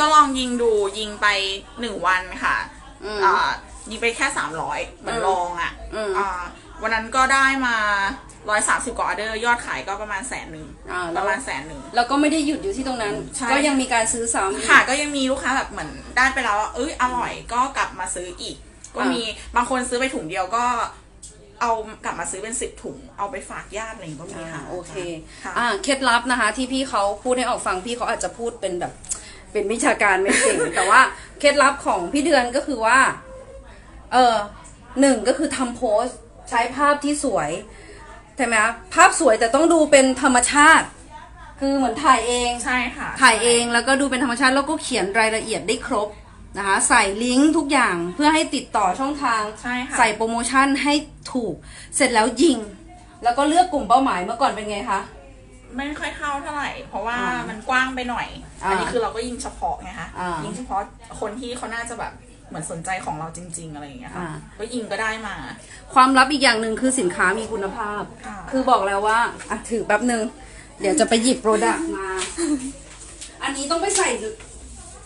ก็ลองยิงดูยิงไปหนึ่งวันค่ะอืม อ่ายิงไปแค่สามร้อยเหมือนอืมลองอะอืม อ่าวันนั้นก็ได้มาร้อยสามสิบกว่าออเดอร์ยอดขายก็ประมาณแสนหนึ่งอ่าปแล้วระมาณแสนหนึ่ง แล้วก็ไม่ได้หยุดอยู่ที่ตรงนั้น ใช่ ก็ยังมีการซื้อซ้ำ ค่ะก็ยังมีลูกค้าแบบเหมือนได้ไปแล้วว่าเอ้ยอร่อยก็กลับมาซื้ออีก ก็อ่ามี มีบางคนซื้อไปถุงเดียวก็ เอากลับมาซื้อเป็นสิบถุง เอาไปฝากญาติอะไรอย่างเงี้ยก็มีอ่าค่ะโอเค ค่ะ อ่า เคล็ดลับนะคะ ที่พี่เขาพูดให้ออกฟังพี่เขาอาจจะพูดเป็นแบบ เป็นวิชาการไม่เก่ง แต่ว่าเคล็ดลับของพี่เดือนก็คือว่า เออหนึ่งก็คือทำโพสต์ใช้ภาพที่สวยใช่ไหมคะภาพสวยแต่ต้องดูเป็นธรรมชาติ คือเหมือนถ่ายเอง ใช่ค่ะถ่ายเองแล้วก็ดูเป็นธรรมชาติแล้วก็เขียนรายละเอียดได้ครบนะคะใส่ลิงก์ทุกอย่างเพื่อให้ติดต่อช่องทาง ใช่ค่ะใส่โปรโมชั่นให้ถูก เสร็จแล้วยิง แล้วก็เลือกกลุ่มเป้าหมายเมื่อก่อนเป็นไงคะ ไม่ค่อยเข้าเท่าไหร่ เพราะว่าอ่ามัมันกว้างไปหน่อย อ่าอันนี้คือเราก็ยิงเฉพาะไงคะอ่ายิยิงเฉพาะคนที่เขาน่าจะแบบเหมือนสนใจของเราจริง ๆ อะไรอย่างเงี้ยค่ะ อ่า ก็ยิงก็ได้มา ความลับอีกอย่างหนึ่งคือสินค้ามีคุณภาพ ค่ะ คือบอกแล้วว่าอะถือแป๊บหนึ่ง เดี๋ยวจะไปหยิบโปรดักต์มา อันนี้ต้องไปใส่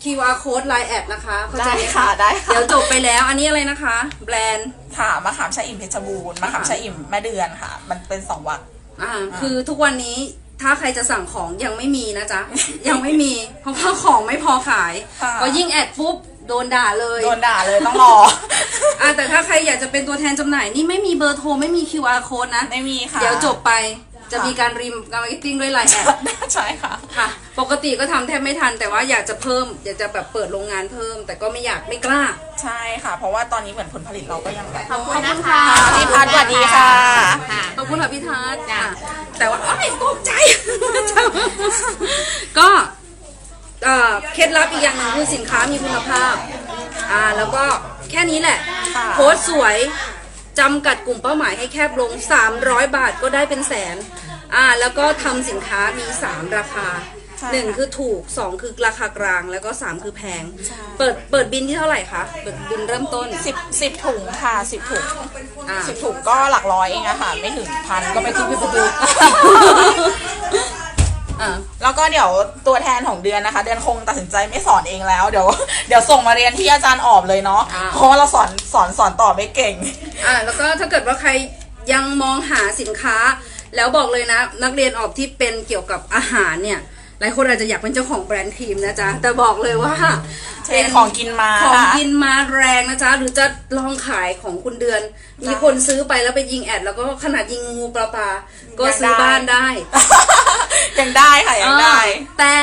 QR code line แอดนะคะเข้าใจได้ไหมค่ะ ได้ค่ะเดี๋ยวจบไปแล้ว อันนี้อะไรนะคะ แบรนด์ ค่ะมะขามชะอิ่มเพชรบูรณ์มะขามชะอิ่มแม่เดือนค่ะ มันเป็นสองวักอ่า คือทุกวันนี้ ถ้าใครจะสั่งของยังไม่มีนะจ๊ะ ยังไม่มี เพราะว่าของไม่พอขายค่ะก็ยิ่งแอดปุ๊บโดนด่าเลยโดนด่าเลยต้องรอ อ่าแต่ถ้าใครอยากจะเป็นตัวแทนจำหน่ายนี่ไม่มีเบอร์โทรไม่มี QR code นะ ไม่มีค่ะ เดี๋ยวจบไปจะค่ะมีการรีมการมาร์เก็ตติ้งด้วยไลน์แอด ใช่ค่ะ ค่ะ ปกติก็ทำแทบไม่ทัน แต่ว่าอยากจะเพิ่ม อยากจะแบบเปิดโรงงานเพิ่ม แต่ก็ไม่อยากไม่กล้า ใช่ค่ะ เพราะว่าตอนนี้เหมือนผลผลิตเราก็ยังแบบ ขอบคุณนะคะพี่พัดสวัสดีค่ะ ขอบคุณค่ะพี่ทัศน์ค่ะแต่ว่าอ้ายตกใจ ก็เอ่อเคล็ดลับอีกอย่างหนึ่งคือสินค้ามีคุณภาพ อ่า แล้วก็แค่นี้แหละ ค่ะ โพสต์สวยจำกัดกลุ่มเป้าหมายให้แคบลง 300 บาทก็ได้เป็นแสน อ่า แล้วก็ทำสินค้ามี 3 ราคาใช่ หนึ่งค่ะคือถูก2คือราคากลางแล้วก็3คือแพงใช่เปิดเปิดบินที่เท่าไหร่คะเปิดบินเริ่มต้น สิบสิบถุงค่ะสิบถุงอ่า สิบถุงก็หลักร้อยเองอะค่ะ ไม่ถึงพันก็ไม่ถึงพันอ่า แล้วก็เดี๋ยวตัวแทนของเดือนนะคะ เดือนคงตัดสินใจไม่สอนเองแล้วเดี๋ยวเดี๋ยวส่งมาเรียนที่อาจารย์ออบเลยเนาะอ่า เพราะว่าเราสอนสอนสอนต่อไม่เก่ง อ่าแล้วก็ถ้าเกิดว่าใครยังมองหาสินค้า แล้วบอกเลยนะ นักเรียนออกที่เป็นเกี่ยวกับอาหารเนี่ย หลายคนอาจจะอยากเป็นเจ้าของแบรนด์ครีมนะจ๊ะ แต่บอกเลยว่าเทรนของกินมาของค่ะกินมาแรงนะจ๊ะ หรือจะลองขายของคุณเดือน มีคนซื้อไปแล้วไปยิงแอด แล้วก็ขนาดยิงงูปลาปลาก็ซื้อบ้านได้ ยังได้ค่ะยังได้เออแต่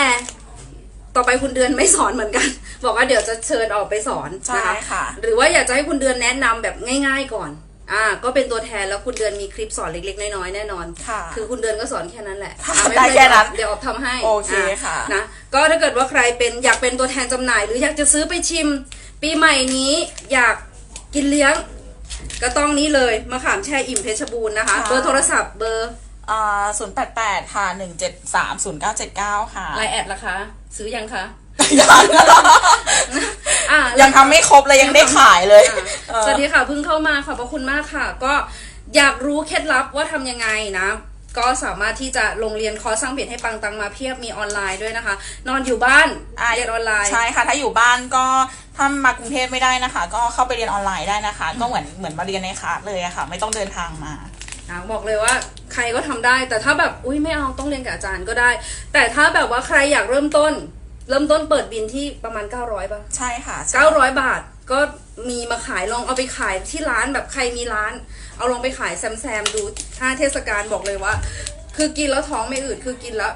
ต่อไปคุณเดือนไม่สอนเหมือนกัน บอกว่าเดี๋ยวจะเชิญออกไปสอนใช่นะคะค่ะหรือว่าอยากจะให้คุณเดือนแนะนำแบบง่าย ๆ ก่อน อ่าก็เป็นตัวแทนแล้วคุณเดือนมีคลิปสอนเล็ก ๆ น้อยๆแน่นอนค่ะคือคุณเดือนก็สอนแค่นั้นแหละค่ะอะม่ได้เป็รแค่นั้นเดี๋ยวออกทำให้โอเคอ่ค่ะ นะก็ถ้าเกิดว่าใครเป็นอยากเป็นตัวแทนจำหน่าย หรืออยากจะซื้อไปชิม ปีใหม่นี้อยากกินเลี้ยง ก็ต้องนี้เลยมะขามแช่อิ่มเพชรบูรณ์นะคะ ค่ะ เบอร์โทรศัพท์เบอร์อ่าศูนย์แปดแปดค่ะหนึ่งเจ็ดสามศูนย์เก้าเจ็ดเก้าค่ะไลน์แอดล่ะคะ ซื้อยังคะ ยัง อ่ายังทำไม่ครบเลยยังได้ขายเลยอ่าสวัสดีค่ะเพิ่งเข้ามาขอบพระคุณมากค่ะ ก็อยากรู้เคล็ดลับว่าทำยังไงนะ ก็สามารถที่จะลงเรียนคอร์สสร้างเพจให้ปังตังมาเพียบมีออนไลน์ด้วยนะคะ นอนอยู่บ้านอะ เรียนออนไลน์ ใช่ค่ะ ถ้าอยู่บ้านก็ถ้ามากรุงเทพไม่ได้นะคะ ก็เข้าไปเรียนออนไลน์ได้นะคะ ก็เหมือนเหมือนมาเรียนในคลาสเลยอะค่ะ ไม่ต้องเดินทางมาอะบอกเลยว่าใครก็ทำได้ แต่ถ้าแบบอุ้ยไม่เอาต้องเรียนกับอาจารย์ก็ได้ แต่ถ้าแบบว่าใครอยากเริ่มต้น เริ่มต้นเปิดบินที่ประมาณ 900ป่ะใช่ค่ะใช่900 บาทก็มีมาขายลองเอาไปขายที่ร้านแบบใครมีร้าน เอาลองไปขายแซมแซมๆดูถ้าเทศกาลบอกเลยว่า คือกินแล้วท้องไม่อืดคือกินแล้ว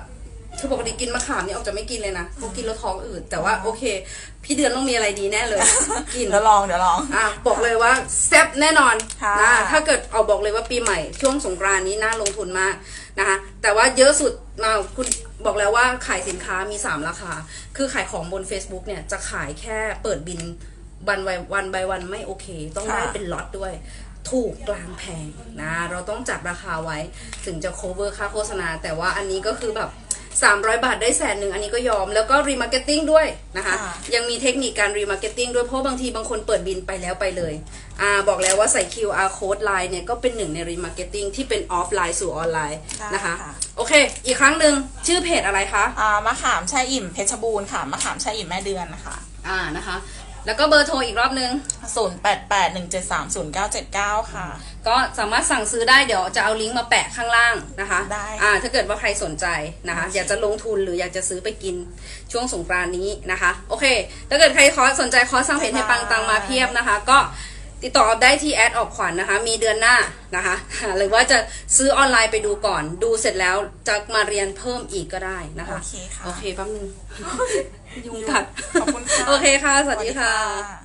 คือปกติกินมะขามเนี่ยออกจะไม่กินเลยนะเพราะกินแล้วท้องอืดแต่ว่าโอเค พี่เดือนต้องมีอะไรดีแน่เลย กิน เดี๋ยวลองเดี๋ยวลอง อะบอกเลยว่าแซ่บแน่นอนค่ะ นะถ้าเกิดเอาบอกเลยว่าปีใหม่ช่วงสงกรานต์นี้น่าลงทุนมากนะคะแต่ว่าเยอะสุดมาคุณบอกแล้วว่าขายสินค้ามี 3 ราคา คือขายของบน Facebook เนี่ยจะขายแค่เปิดบินวันวันวันบวันไม่โอเค ต้องได้ค่ะ เป็นล็อตด้วย ถูกกลางแพงนะเราต้องจัดราคาไว้ถึงจะ cover ค่าโฆษณา แต่ว่าอันนี้ก็คือแบบ 300 บาทได้แสนหนึ่งอันนี้ก็ยอมแล้วก็รีมาร์เก็ตติ้งด้วยนะคะค่ะยังมีเทคนิคการรีมาร์เก็ตติ้งด้วยเพราะบางทีบางคนเปิดบินไปแล้วไปเลยอ่าบอกแล้วว่าใส่ QR code line เนี่ยก็เป็นหนึ่งในรีมาร์เก็ตติ้งที่เป็นออฟไลน์สู่ออนไลน์นะคะได้ค่ะโอเค อีกครั้งหนึ่งชื่อเพจอะไรคะอ่ามะขามแช่อิ่มเพชรบูรณ์ค่ะมะขามแช่อิ่มแม่เดือนนะคะอ่านะคะ แล้วก็เบอร์โทรอีกรอบนึง 0 8 8 1 7 3 0 9 7 9 ค่ะ ก็สามารถสั่งซื้อได้เดี๋ยวจะเอาลิงก์มาแปะข้างล่างนะคะได้อ่าถ้าเกิดว่าใครสนใจนะคะโอเคอยากจะลงทุนหรืออยากจะซื้อไปกินช่วงสงกรานต์นี้นะคะ โอเค ถ้าเกิดใครขอสนใจคอร์สสร้างเพจให้ปังตังมาเพียบนะคะ ก็ ติดต่อได้ที่แอดออกขวัญนะคะ มีเดือนหน้านะคะ หรือว่าจะซื้อออนไลน์ไปดูก่อน ดูเสร็จแล้วจะมาเรียนเพิ่มอีกก็ได้นะคะ โอเคค่ะ โอเคแป๊บนึง ยุงกัด ขอบคุณค่ะ โอเคค่ะ สวัสดีค่ะสวัสดีค่ะ